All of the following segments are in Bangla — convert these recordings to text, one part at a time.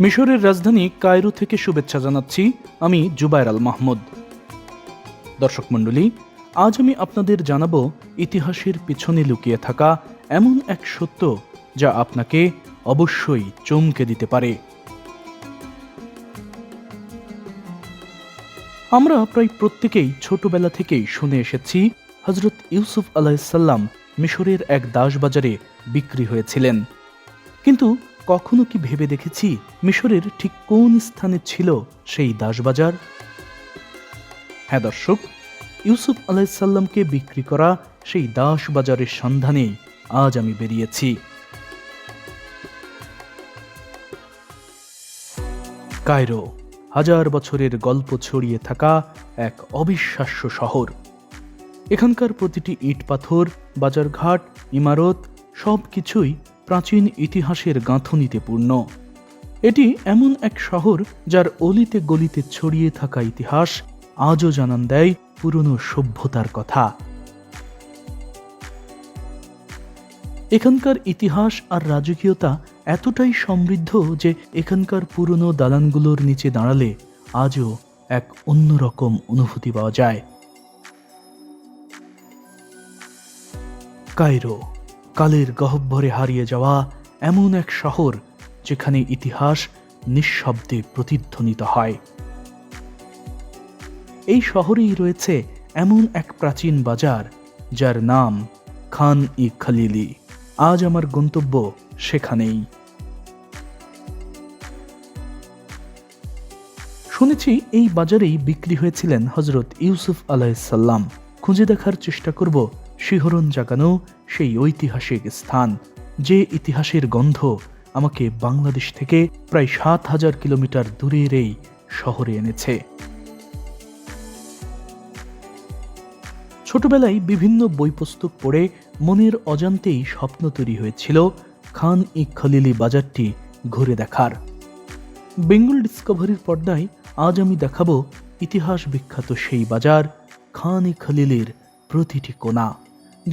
মিশরের রাজধানী কায়রো থেকে শুভেচ্ছা জানাচ্ছি আমি জুবায়ের আল মাহমুদ। দর্শক মণ্ডলী, আজ আমি আপনাদের জানাব ইতিহাসের পিছনে লুকিয়ে থাকা এমন এক সত্য যা আপনাকে অবশ্যই চমকে দিতে পারে। আমরা প্রায় প্রত্যেকেই ছোটবেলা থেকেই শুনে এসেছি হজরত ইউসুফ আলাহিসাল্লাম মিশরের এক দাসবাজারে বিক্রি হয়েছিলেন। কিন্তু কখনো কি ভেবে দেখেছি মিশরের ঠিক কোন স্থানে ছিল সেই দাসবাজার? হ্যাঁ দর্শক, ইউসুফ আলাইসাল্লামকে বিক্রি করা সেই দাস বাজারের সন্ধানেই আজ আমি বেরিয়েছি। কায়রো, হাজার বছরের গল্প ছড়িয়ে থাকা এক অবিশ্বাস্য শহর। এখানকার প্রতিটি ইট পাথর বাজারঘাট, ইমারত সব কিছুই প্রাচীন ইতিহাসের গাঁথনিতে পূর্ণ। এটি এমন এক শহর যার অলিতে গলিতে ছড়িয়ে থাকা ইতিহাস আজও জানান দেয় পুরনো সভ্যতার কথা। এখানকার ইতিহাস আর রাজকীয়তা এতটাই সমৃদ্ধ যে এখানকার পুরনো দালানগুলোর নিচে দাঁড়ালে আজও এক অন্যরকম অনুভূতি পাওয়া যায়। কায়রো কালের গহ্বরে হারিয়ে যাওয়া এমন এক শহর যেখানে ইতিহাস নিঃশব্দে প্রতিধ্বনিত হয়। এই শহরেই রয়েছে এমন এক প্রাচীন বাজার যার নাম খান ই খালিলি। আজ আমার গন্তব্য সেখানেই। শুনেছি এই বাজারেই বিক্রি হয়েছিলেন হজরত ইউসুফ আলাইসাল্লাম খুঁজে দেখার চেষ্টা করব শিহরণ জাগানো সেই ঐতিহাসিক স্থান, যে ইতিহাসের গন্ধ আমাকে বাংলাদেশ থেকে প্রায় সাত হাজার কিলোমিটার দূরের এই শহরে এনেছে। ছোটবেলায় বিভিন্ন বই পুস্তক পড়ে মনের অজান্তেই স্বপ্ন তৈরি হয়েছিল খান ই খলিলি বাজারটি ঘুরে দেখার। বেঙ্গল ডিসকভারির পর্দায় আজ আমি দেখাবো ইতিহাস বিখ্যাত সেই বাজার, খান ই খলিলির প্রতিটি কোণা।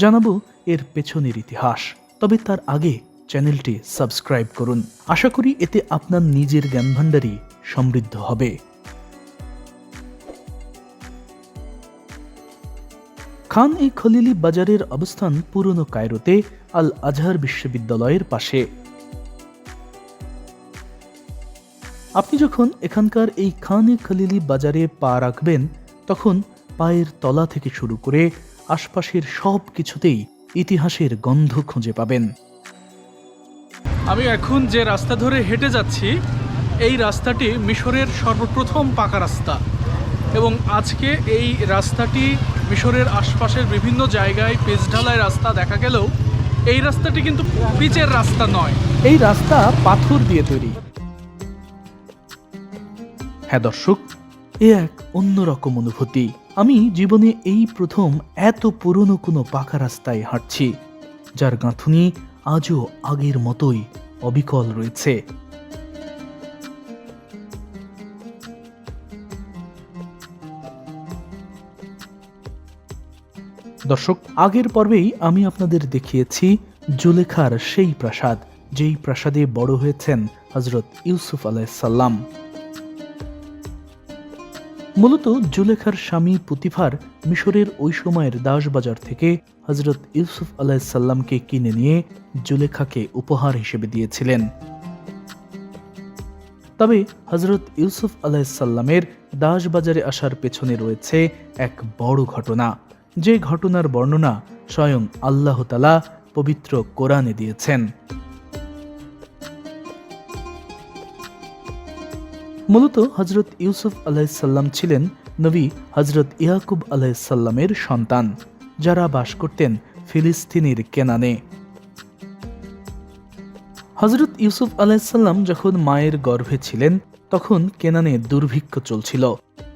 জানাব এর পেছনের ইতিহাস। তবে তার আগে চ্যানেলটি সাবস্ক্রাইব করুন। আশা করি এতে আপনার নিজের জ্ঞান ভাণ্ডারই সমৃদ্ধ হবে। খান এই খলিলি বাজারের অবস্থান পুরনো কায়রোতে আল আজহার বিশ্ববিদ্যালয়ের পাশে। আপনি যখন এখানকার এই খান এ খলিলি বাজারে পা রাখবেন, তখন পায়ের তলা থেকে শুরু করে আশপাশের সব কিছুতেই ইতিহাসের গন্ধ খুঁজে পাবেন। আমি এখন যে রাস্তা ধরে হেঁটে যাচ্ছি এই রাস্তাটি মিশরের সর্বপ্রথম পাকা রাস্তা। এবং আজকে এই রাস্তাটি মিশরের আশপাশের বিভিন্ন জায়গায় পিচ ঢালাই রাস্তা দেখা গেলেও এই রাস্তাটি কিন্তু পিচের রাস্তা নয়। এই রাস্তা পাথর দিয়ে তৈরি। হ্যাঁ দর্শক এ এক অন্যরকম অনুভূতি। আমি জীবনে এই প্রথম এত পুরনো কোনো পাকা রাস্তায় হাঁটছি, যার গাঁথুনি আজও আগের মতোই অবিকল রয়েছে। দর্শক, আগের পর্বেই আমি আপনাদের দেখিয়েছি জুলেখার সেই প্রাসাদ, যেই প্রাসাদে বড় হয়েছেন হজরত ইউসুফ আলাইসাল্লাম মূলত জুলেখার স্বামী পুতিফার মিশরের ওই সময়ের দাসবাজার থেকে হজরত ইউসুফ আলাইসাল্লামকে কিনে নিয়ে জুলেখাকে উপহার হিসেবে দিয়েছিলেন। তবে হজরত ইউসুফ আলাইসাল্লামের দাসবাজারে আসার পেছনে রয়েছে এক বড় ঘটনা। যে ঘটনার বর্ণনা স্বয়ং আল্লাহতালা পবিত্র কোরআনে দিয়েছেন। মূলত হজরত ইউসুফ আলাইসাল্লাম ছিলেন নবী হজরত ইয়াকুব আলাইসাল্লামের সন্তান, যারা বাস করতেন ফিলিস্তিনের কেনানে। হজরত ইউসুফ আলাইসাল্লাম যখন মায়ের গর্ভে ছিলেন, তখন কেনানে দুর্ভিক্ষ চলছিল।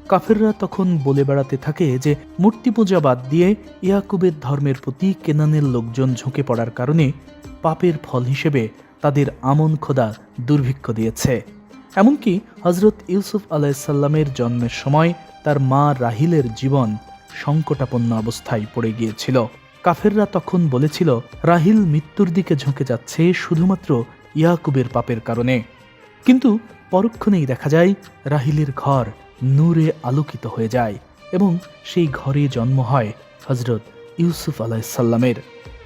কাফেররা তখন বলে বেড়াতে থাকে যে, মূর্তি পূজা বাদ দিয়ে ইয়াকুবের ধর্মের প্রতি কেনানের লোকজন ঝুঁকে পড়ার কারণে পাপের ফল হিসেবে তাদের আমন খোদা দুর্ভিক্ষ দিয়েছে। এমনকি হজরত ইউসুফ আলাইসাল্লামের জন্মের সময় তার মা রাহিলের জীবন সংকটাপন্ন অবস্থায় পড়ে গিয়েছিল। কাফেররা তখন বলেছিল, রাহিল মৃত্যুর দিকে ঝুঁকে যাচ্ছে শুধুমাত্র ইয়াকুবের পাপের কারণে। কিন্তু পরক্ষণেই দেখা যায়, রাহিলের ঘর নূরে আলোকিত হয়ে যায় এবং সেই ঘরে জন্ম হয় হজরত ইউসুফ আলাইসাল্লামের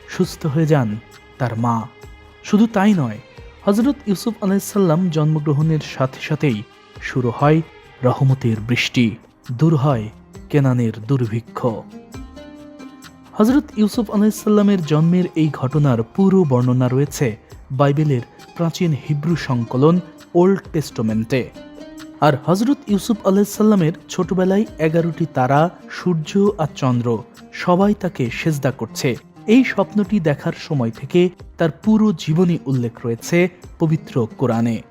সুস্থ হয়ে যান তার মা। শুধু তাই নয় হজরত ইউসুফ আলাইসাল্লাম জন্মগ্রহণের সাথে সাথেই শুরু হয় রহমতের বৃষ্টি, দূর হয় কেনানের দুর্ভিক্ষ। হজরত ইউসুফ আলাইসাল্লামের জন্মের এই ঘটনার পুরো বর্ণনা রয়েছে বাইবেলের প্রাচীন হিব্রু সংকলন ওল্ড টেস্টোমেন্টে। আর হজরত ইউসুফ আলাইসাল্লামের ছোটবেলায় এগারোটি তারা, সূর্য আর চন্দ্র সবাই তাকে সেজদা করছে। এই স্বপ্নটি দেখার সময় থেকে তার পুরো জীবনী উল্লেখ রয়েছে পবিত্র কোরআনে।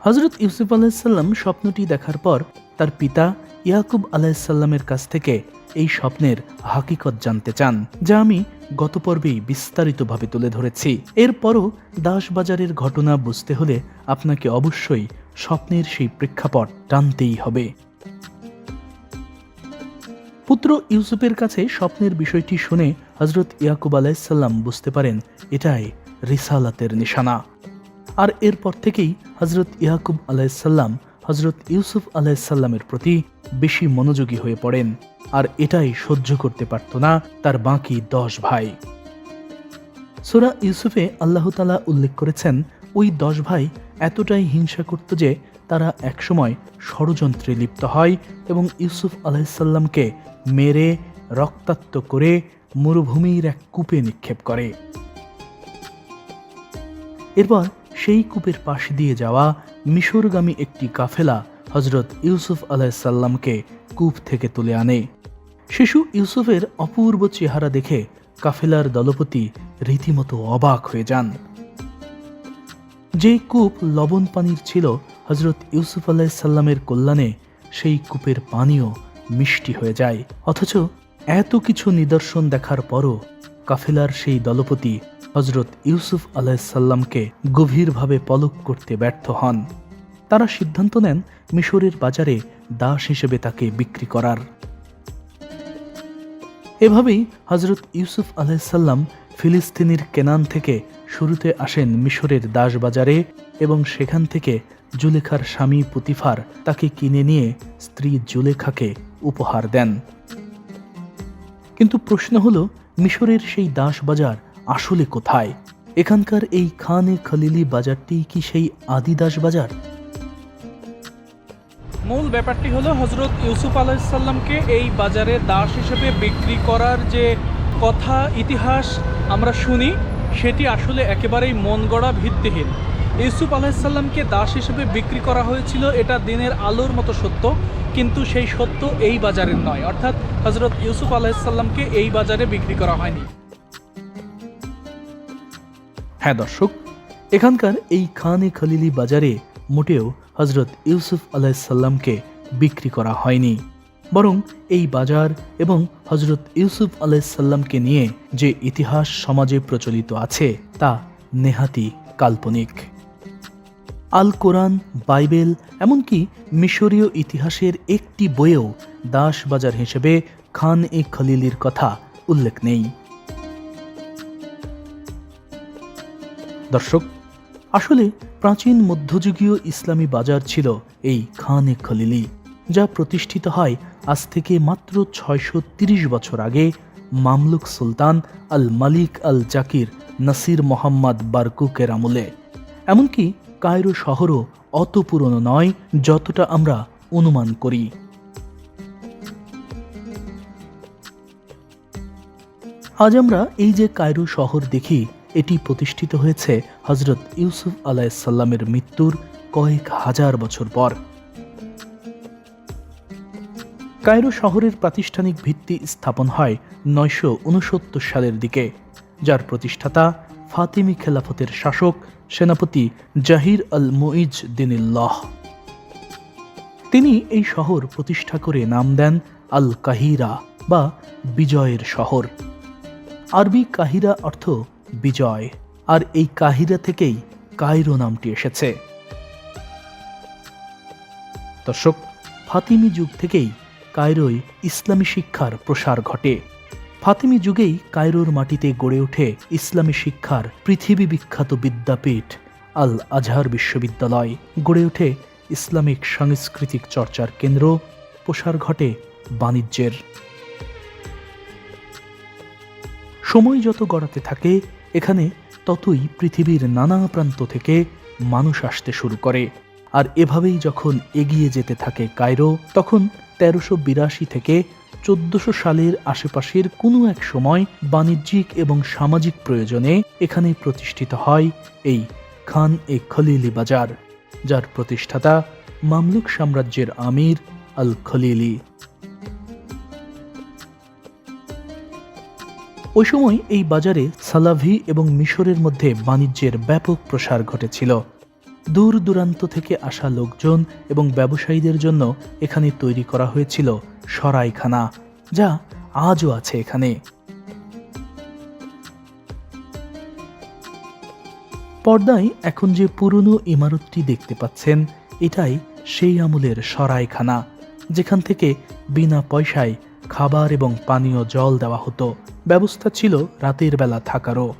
হজরত ইউসুফ আলাইসাল্লাম স্বপ্নটি দেখার পর তার পিতা ইয়াকুব আলাইসাল্লামের কাছ থেকে এই স্বপ্নের হাকিকত জানতে চান, যা আমি গত পর্বেই বিস্তারিতভাবে তুলে ধরেছি। এরপরও দাসবাজারের ঘটনা বুঝতে হলে আপনাকে অবশ্যই স্বপ্নের সেই প্রেক্ষাপট টানতেই হবে। পুত্র ইউসুফের কাছে স্বপ্নের বিষয়টি শুনে হজরত ইয়াকুব আলাইসাল্লাম বুঝতে পারেন, এটাই রিসালাতের নিশানা। আর এরপর থেকেই হজরত ইয়াকুব আলাইসাল্লাম হজরত ইউসুফ আলাইসাল্লামের প্রতি বেশি মনোযোগী হয়ে পড়েন। আর এটাই সহ্য করতে পারত না তার বাকি দশ ভাই। সোরা ইউসুফে আল্লাহ তালা উল্লেখ করেছেন ওই দশ ভাই এতটাই হিংসা করত যে তারা একসময় ষড়যন্ত্রে লিপ্ত হয় এবং ইউসুফ আলাইসাল্লামকে মেরে, রক্তাক্ত করে মরুভূমির এক কূপে নিক্ষেপ করে। এরপর সেই কূপের পাশ দিয়ে যাওয়া মিশরগামী একটি কাফেলা হজরত ইউসুফ আলাইসাল্লামকে কূপ থেকে তুলে আনে। শিশু ইউসুফের অপূর্ব চেহারা দেখে কাফেলার দলপতি রীতিমতো অবাক হয়ে যান। যে কূপ লবণ পানির ছিল হজরত ইউসুফ আলাইসাল্লামের কল্যাণে সেই কূপের পানিও মিষ্টি হয়ে যায়। অথচ এত কিছু নিদর্শন দেখার পরও কাফেলার সেই দলপতি হজরত ইউসুফ আলাইসাল্লামকে গভীরভাবে পলক করতে ব্যর্থ হন। তারা সিদ্ধান্ত নেন মিশরের বাজারে দাস হিসেবে তাকে বিক্রি করার। এভাবেই হজরত ইউসুফ আলাইসাল্লাম ফিলিস্তিনির কেনান থেকে শুরুতে আসেন মিশরের দাসবাজারে এবং সেখান থেকে জুলেখার স্বামী পুতিফার তাকে কিনে নিয়ে স্ত্রী জুলেখাকে উপহার দেন। কিন্তু প্রশ্ন হলো, মিশরের সেই দাস বাজার আসলে কোথায়? এখানকার এই খানে খলিলি বাজারটি কি সেই আদি দাস বাজার মূল ব্যাপারটি হলো হজরত ইউসুফ আলাইসাল্লামকে এই বাজারে দাস হিসেবে বিক্রি করার যে কথা, ইতিহাস আমরা শুনি সেটি আসলে একেবারেই মন গড়া ভিত্তিহীন। ইউসুফ আলাইসাল্লামকে দাস হিসেবে বিক্রি করা হয়েছিল, এটা দিনের আলোর মতো সত্য, কিন্তু সেই সত্য এই বাজারের নয়। অর্থাৎ হজরত ইউসুফ আলাইসাল্লামকে এই বাজারে বিক্রি করা হয়নি। হ্যাঁ দর্শক, এখানকার এই খানে খালিলি বাজারে মোটেও হজরত ইউসুফ আলাইসাল্লামকে বিক্রি করা হয়নি। বরং এই বাজার এবং হজরত ইউসুফ আলাইসাল্লামকে নিয়ে যে ইতিহাস সমাজে প্রচলিত আছে, তা নেহাতি কাল্পনিক। আল কোরআন বাইবেল, এমনকি মিশরীয় ইতিহাসের একটি বইয়েও দাস বাজার হিসেবে খান এ খলিলির কথা উল্লেখ নেই। দর্শক, আসলে প্রাচীন মধ্যযুগীয় ইসলামী বাজার ছিল এই খান এ খলিলি, যা প্রতিষ্ঠিত হয় আজ থেকে মাত্র ছয়শো বছর আগে মামলুক সুলতান Al Malik Al Zakir Nasir Mohammad বারকুকের আমলে। এমনকি কায়রো শহরও অত পুরনো নয় যতটা আমরা অনুমান করি। আজ আমরা এই যে কায়রো শহর দেখি, এটি প্রতিষ্ঠিত হয়েছে হজরত ইউসুফ আলাইসাল্লামের মৃত্যুর কয়েক হাজার বছর পর। কায়রো শহরের প্রাতিষ্ঠানিক ভিত্তি স্থাপন হয় নয়শো উনসত্তর সালের দিকে, যার প্রতিষ্ঠাতা ফাতিমি খেলাফতের শাসক সেনাপতি জাহির আল মুইজ দিনিল্লাহ। তিনি এই শহর প্রতিষ্ঠা করে নাম দেন আল কাহিরা বা বিজয়ের শহর। আরবি কাহিরা অর্থ বিজয়, আর এই কাহিরা থেকেই কায়রো নামটি এসেছে। দর্শক, ফাতিমি যুগ থেকেই কায়রোয় ইসলামী শিক্ষার প্রসার ঘটে। ফাতিমি যুগেই কায়রোর মাটিতে গড়ে ওঠে ইসলামী শিক্ষার পৃথিবী বিখ্যাত বিদ্যাপীঠ আল আজহার বিশ্ববিদ্যালয়। গড়ে ওঠে ইসলামিক সাংস্কৃতিক চর্চার কেন্দ্র, প্রসার ঘটে বাণিজ্যের। সময় যত গড়াতে থাকে, এখানে ততই পৃথিবীর নানা প্রান্ত থেকে মানুষ আসতে শুরু করে। আর এভাবেই যখন এগিয়ে যেতে থাকে কায়রো, তখন তেরোশো বিরাশি থেকে চোদ্দশো সালের আশেপাশের কোনো এক সময় বাণিজ্যিক এবং সামাজিক প্রয়োজনে এখানে প্রতিষ্ঠিত হয় এই খান এ খলিলি বাজার, যার প্রতিষ্ঠাতা মামলুক সাম্রাজ্যের আমির আল খলিলি। ওই সময় এই বাজারে সালাভি এবং মিশরের মধ্যে বাণিজ্যের ব্যাপক প্রসার ঘটেছিল। দূর দূরান্ত থেকে আসা লোকজন এবং ব্যবসায়ীদের জন্য এখানে তৈরি করা হয়েছিল সরাইখানা, যা আজও আছে এখানে। পর্দায় এখন যে পুরনো ইমারতটি দেখতে পাচ্ছেন, এটাই সেই আমলের সরাইখানা, যেখান থেকে বিনা পয়সায় খাবার এবং পানীয় জল দেওয়া হতো। ব্যবস্থা ছিল রাতের বেলা থাকারও।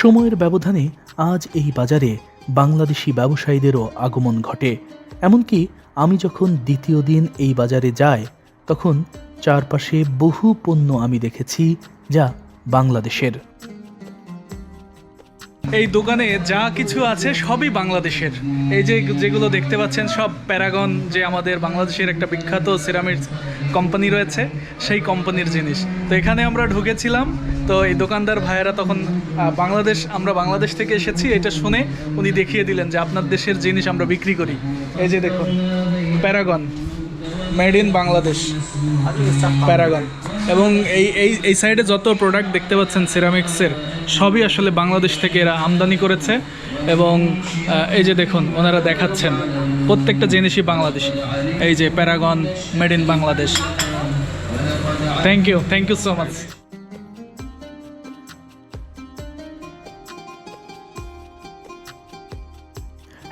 সময়ের ব্যবধানে আজ এই বাজারে বাংলাদেশি ব্যবসায়ীদেরও আগমন ঘটে। এমনকি আমি যখন দ্বিতীয় দিন এই বাজারে যাই, তখন চারপাশে বহু পণ্য আমি দেখেছি যা বাংলাদেশের। এই দোকানে যা কিছু আছে সবই বাংলাদেশের। এই যে যেগুলো দেখতে পাচ্ছেন সব প্যারাগন, যে আমাদের বাংলাদেশের একটা বিখ্যাত সিরামিক্স কোম্পানি রয়েছে, সেই কোম্পানির জিনিস। তো এখানে আমরা ঢুকেছিলাম, তো এই দোকানদার ভাইয়েরা তখন বাংলাদেশ, আমরা বাংলাদেশ থেকে এসেছি, এটা শুনে উনি দেখিয়ে দিলেন যে আপনার দেশের জিনিস আমরা বিক্রি করি। এই যে দেখুন, Paragon made in Bangladesh, Paragon. এবং এই এই এই সাইডে যত প্রোডাক্ট দেখতে পাচ্ছেন সিরামিক্সের সবই আসলে বাংলাদেশ থেকে এরা আমদানি করেছে এবং এই যে দেখুন, ওনারা দেখাচ্ছেন, প্রত্যেকটা জিনিসই বাংলাদেশি। এই যে Paragon made in Bangladesh. Thank you thank you so much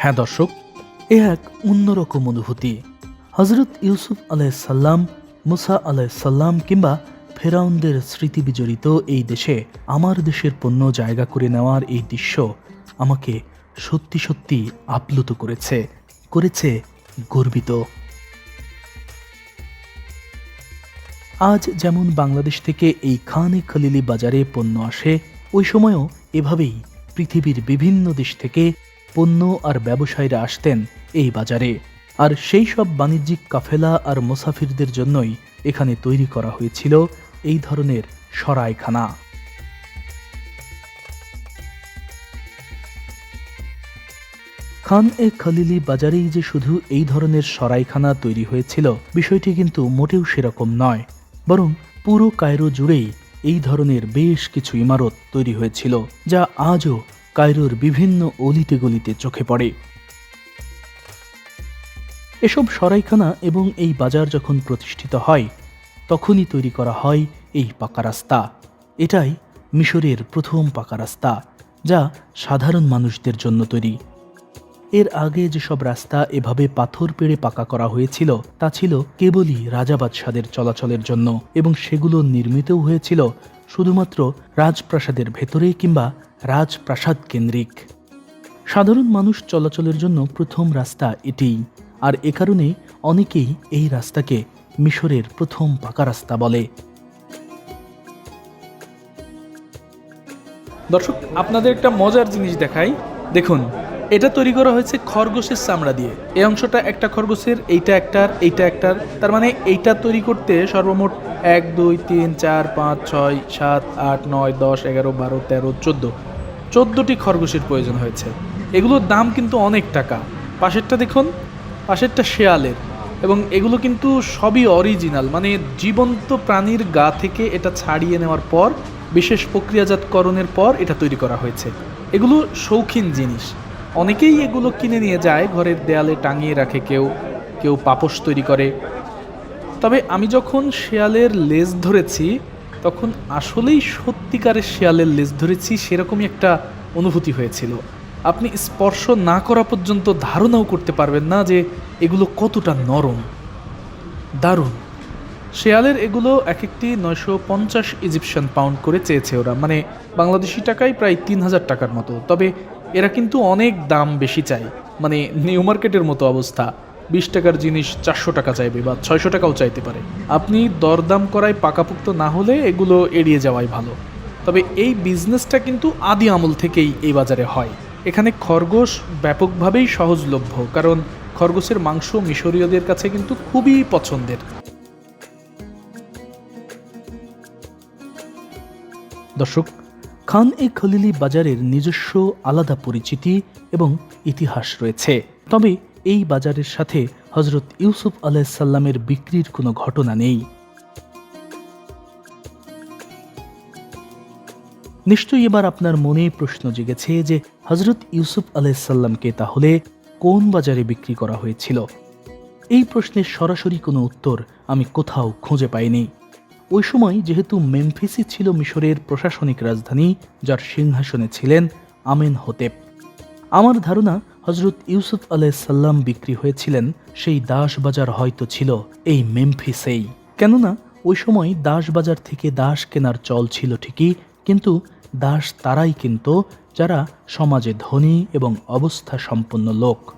হ্যাঁ দর্শক, এ এক অন্যরকম অনুভূতি। হজরত ইউসুফ আলাইসাল্লাম মুসা আলাইসাল্লাম কিংবা ফেরাউনদের স্মৃতি বিজড়িত এই দেশে, আমার দেশের পণ্য জায়গা করে নেওয়ার এই দৃশ্য আমাকে সত্যি সত্যি আপ্লুত করেছে করেছে গর্বিত। আজ যেমন বাংলাদেশ থেকে এই খানে খলিলি বাজারে পণ্য আসে, ওই সময়ও এভাবেই পৃথিবীর বিভিন্ন দেশ থেকে পণ্য আর ব্যবসায়ীরা আসতেন এই বাজারে। আর সেই সব বাণিজ্যিক কাফেলা আর মুসাফিরদের জন্যই এখানে তৈরি করা হয়েছিল এই ধরনের সরাইখানা খান এ খালিলি বাজারেই যে শুধু এই ধরনের সরাইখানা তৈরি হয়েছিল, বিষয়টি কিন্তু মোটেও সেরকম নয়, বরং পুরো কায়রো জুড়েই এই ধরনের বেশ কিছু ইমারত তৈরি হয়েছিল, যা আজও কায়রোর বিভিন্ন অলিতে গলিতে চোখে পড়ে। এসব সরাইখানা এবং এই বাজার যখন প্রতিষ্ঠিত হয়, তখনই তৈরি করা হয় এই পাকা রাস্তা। এটাই মিশরের প্রথম পাকা রাস্তা, যা সাধারণ মানুষদের জন্য তৈরি। এর আগে যেসব রাস্তা এভাবে পাথর পেড়ে পাকা করা হয়েছিল, তা ছিল কেবলই রাজা বাদশাদের চলাচলের জন্য এবং সেগুলো নির্মিতও হয়েছিল শুধুমাত্র রাজপ্রাসাদের ভেতরে কিংবা রাজপ্রাসাদ কেন্দ্রিক। সাধারণ মানুষ চলাচলের জন্য প্রথম রাস্তা এটিই। আর এ কারণে অনেকেই এই রাস্তাকে মিশরের প্রথম পাকা রাস্তা বলে। দর্শক, আপনাদের একটা মজার জিনিস দেখাই। দেখুন, এটা তৈরি করা হয়েছে খরগোশের চামড়া দিয়ে। এই অংশটা একটা খরগোশের, এইটা একটার এইটা একটার। তার মানে এইটা তৈরি করতে সর্বমোট এক, দুই, তিন, চার, পাঁচ, ছয়, সাত, আট, নয়, দশ, এগারো, বারো, তেরো, চোদ্দ। চোদ্দোটি খরগোশের প্রয়োজন হয়েছে। এগুলোর দাম কিন্তু অনেক টাকা। পাশেরটা দেখুন পাশেরটা শেয়ালের। এবং এগুলো কিন্তু সবই অরিজিনাল মানে জীবন্ত প্রাণীর গা থেকে এটা ছাড়িয়ে নেওয়ার পর, বিশেষ প্রক্রিয়াজাতকরণের পর এটা তৈরি করা হয়েছে। এগুলো শৌখিন জিনিস। অনেকেই এগুলো কিনে নিয়ে যায়, ঘরের দেয়ালে টাঙিয়ে রাখে কেউ কেউ পাপোশ তৈরি করে। তবে আমি যখন শেয়ালের লেজ ধরেছি, তখন আসলেই সত্যিকারের শেয়ালের লেজ ধরেছি, সেরকমই একটা অনুভূতি হয়েছিল। আপনি স্পর্শ না করা পর্যন্ত ধারণাও করতে পারবেন না যে এগুলো কতটা নরম। দারুণ। শেয়ালের এগুলো এক একটি নয়শো পঞ্চাশ ইজিপশিয়ান পাউন্ড করে চেয়েছে ওরা। মানে বাংলাদেশি টাকায় প্রায় তিন হাজার টাকার মতো। তবে এরা কিন্তু অনেক দাম বেশি চায়। মানে নিউ মার্কেটের মতো অবস্থা। বিশ টাকার জিনিস চারশো টাকা চাইবে বা ছয়শো টাকাও চাইতে পারে। আপনি দরদাম করায় পাকাপুক্ত না হলে এগুলো এড়িয়ে যাওয়াই ভালো। তবে এই বিজনেসটা কিন্তু আদি আমল থেকেই এই বাজারে হয়। এখানে খরগোশ ব্যাপকভাবেই সহজলভ্য, কারণ খরগোশের মাংস মিশরীয়দের কাছে কিন্তু খুবই পছন্দের। দর্শক, খান এ খলিলি বাজারের নিজস্ব আলাদা পরিচিতি এবং ইতিহাস রয়েছে। তবে এই বাজারের সাথে হজরত ইউসুফ আলাইসাল্লামের বিক্রির কোনো ঘটনা নেই। নিশ্চয়ই এবার আপনার মনে প্রশ্ন জেগেছে যে হজরত ইউসুফ আলাইসাল্লামকে তাহলে কোন বাজারে বিক্রি করা হয়েছিল? এই প্রশ্নের সরাসরি কোনো উত্তর আমি কোথাও খুঁজে পাইনি। ওই সময় যেহেতু মেমফিসই ছিল মিশরের প্রশাসনিক রাজধানী, যার সিংহাসনে ছিলেন আমেন হোতেপ আমার ধারণা হজরত ইউসুফ আলাইসাল্লাম বিক্রি হয়েছিলেন সেই দাস বাজার হয়তো ছিল এই মেমফিসেই। কেননা, ওই সময় দাস বাজার থেকে দাস কেনার চল ছিল ঠিকই, কিন্তু দাস তারাই কিন্তু যারা সমাজে ধনী এবং অবস্থা সম্পন্ন লোক।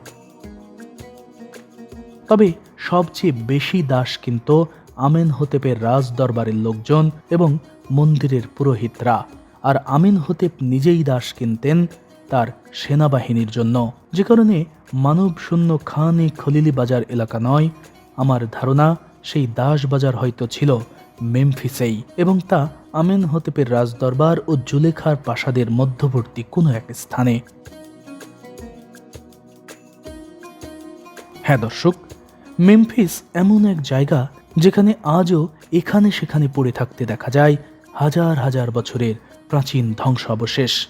তবে সবচেয়ে বেশি দাস কিন্তু আমেন হতেপের রাজ দরবারের লোকজন এবং মন্দিরের পুরোহিতরা। আর আমিন হতেপ নিজেই দাস কিনতেন তার সেনাবাহিনীর জন্য। যে কারণে মানব শূন্য খান খলিলি বাজার এলাকা নয়, আমার ধারণা সেই দাস বাজার হয়তো ছিল। মেমফিসেই এবং তা আমেন হতেপের রাজদরবার ও জুলেখার প্রাসাদের মধ্যবর্তী কোনো এক স্থানে। হ্যাঁ দর্শক, মেমফিস এমন এক জায়গা যেখানে আজও এখানে সেখানে পড়ে থাকতে দেখা যায় হাজার হাজার বছরের প্রাচীন ধ্বংসাবশেষ।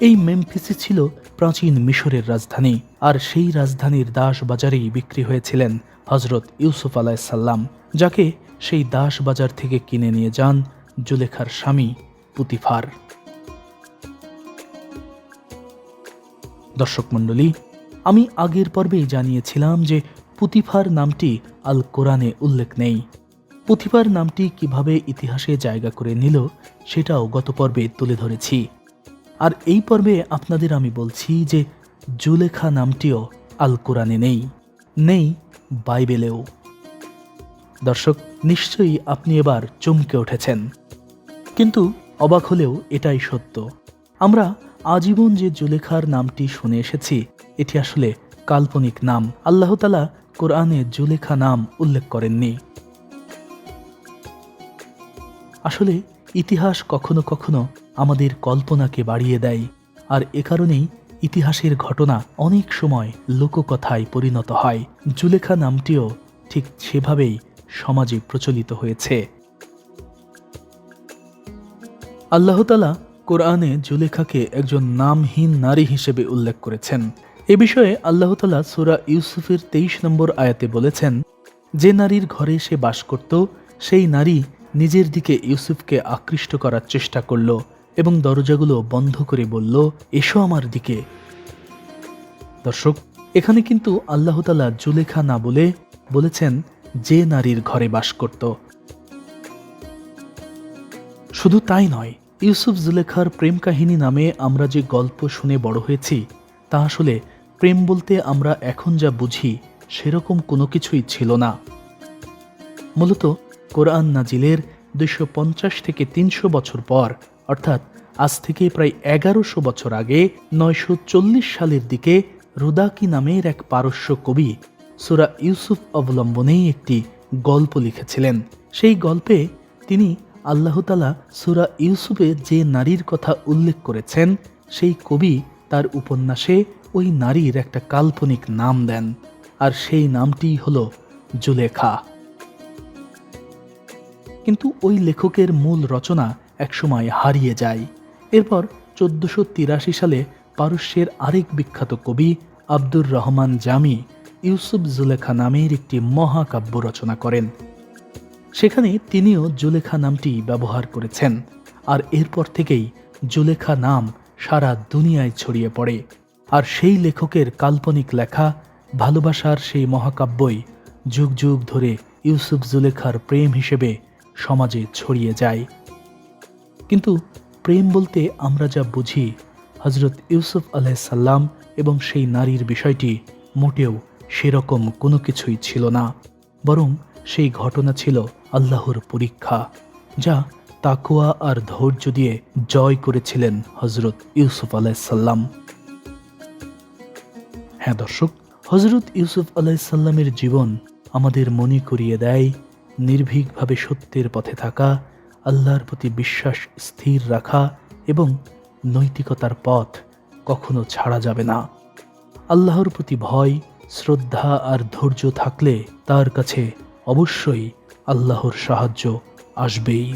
এই মেমফিসই ছিল প্রাচীন মিশরের রাজধানী, আর সেই রাজধানীর দাস বাজারেই বিক্রি হয়েছিলেন হজরত ইউসুফ আলাইসাল্লাম যাকে সেই দাস বাজার থেকে কিনে নিয়ে যান জুলেখার স্বামী পুতিফার। দর্শক মণ্ডলী, আমি আগের পর্বেই জানিয়েছিলাম যে পুতিফার নামটি আল কোরআনে উল্লেখ নেই। পুতিফার নামটি কীভাবে ইতিহাসে জায়গা করে নিল, সেটাও গত পর্বে তুলে ধরেছি। আর এই পর্বে আপনাদের আমি বলছি যে জুলেখা নামটিও আল কোরআনে নেই। নেই বাইবেলেও। দর্শক, নিশ্চয়ই আপনি এবার চমকে উঠেছেন। কিন্তু অবাক হলেও এটাই সত্য। আমরা আজীবন যে জুলেখার নামটি শুনে এসেছি, এটি আসলে কাল্পনিক নাম। আল্লাহ তালা কোরআনে জুলেখা নাম উল্লেখ করেননি। আসলে ইতিহাস কখনো কখনো আমাদের কল্পনাকে বাড়িয়ে দেয়, আর এ কারণেই ইতিহাসের ঘটনা অনেক সময় লোককথায় পরিণত হয়। জুলেখা নামটিও ঠিক সেভাবেই সমাজে প্রচলিত হয়েছে। আল্লাহতালা কোরআনে জুলেখাকে একজন নামহীন নারী হিসেবে উল্লেখ করেছেন। এ বিষয়ে আল্লাহতালা সুরা ইউসুফের তেইশ নম্বর আয়াতে বলেছেন, যে নারীর ঘরে সে বাস করত, সেই নারী নিজের দিকে ইউসুফকে আকৃষ্ট করার চেষ্টা করল। এবং দরজাগুলো বন্ধ করে বলল, এসো আমার দিকে। দর্শক, এখানে কিন্তু আল্লাহতালা জুলেখা না বলে বলেছেন, যে নারীর ঘরে বাস করত। শুধু তাই নয়, ইউসুফ জুলেখার প্রেম কাহিনী নামে আমরা যে গল্প শুনে বড় হয়েছি, তা আসলে প্রেম বলতে আমরা এখন যা বুঝি, সেরকম কোনো কিছুই ছিল না। মূলত কোরআন নাজিলের পঞ্চাশ থেকে তিনশো বছর পর অর্থাৎ আজ থেকে প্রায় এগারোশো বছর আগে নয়শো চল্লিশ সালের দিকে রুদাকি নামের এক পারস্য কবি সুরা ইউসুফ অবলম্বনেই একটি গল্প লিখেছিলেন। সেই গল্পে তিনি আল্লাহতালা সুরা ইউসুফে যে নারীর কথা উল্লেখ করেছেন, সেই কবি তার উপন্যাসে ওই নারীর একটা কাল্পনিক নাম দেন আর সেই নামটিই হল জুলেখা। কিন্তু ওই লেখকের মূল রচনা একসময় হারিয়ে যায়। এরপর চোদ্দশো তিরাশি সালে পারস্যের আরেক বিখ্যাত কবি আব্দুর রহমান জামি ইউসুফ জুলেখা নামের একটি মহাকাব্য রচনা করেন। সেখানে তিনিও জুলেখা নামটি ব্যবহার করেছেন। আর এরপর থেকেই জুলেখা নাম সারা দুনিয়ায় ছড়িয়ে পড়ে। আর সেই লেখকের কাল্পনিক লেখা, ভালোবাসার সেই মহাকাব্যই যুগ যুগ ধরে ইউসুফ জুলেখার প্রেম হিসেবে সমাজে ছড়িয়ে যায়। কিন্তু প্রেম বলতে আমরা যা বুঝি হজরত ইউসুফ আলাইসাল্লাম এবং সেই নারীর বিষয়টি মোটেও সেরকম কোনো কিছুই ছিল না, বরং সেই ঘটনা ছিল আল্লাহর পরীক্ষা, যা তাকুয়া আর ধৈর্য দিয়ে জয় করেছিলেন হজরত ইউসুফ আলাইসাল্লাম হ্যাঁ দর্শক হজরত ইউসুফ আলাইসাল্লামের জীবন আমাদের মনে করিয়ে দেয় নির্ভীকভাবে সত্যের পথে থাকা আল্লাহর প্রতি বিশ্বাস স্থির রাখা এবং নৈতিকতার পথ কখনো ছাড়া যাবে না। আল্লাহর প্রতি ভয়, শ্রদ্ধা আর ধৈর্য থাকলে তার কাছে অবশ্যই আল্লাহর সাহায্য আসবেই।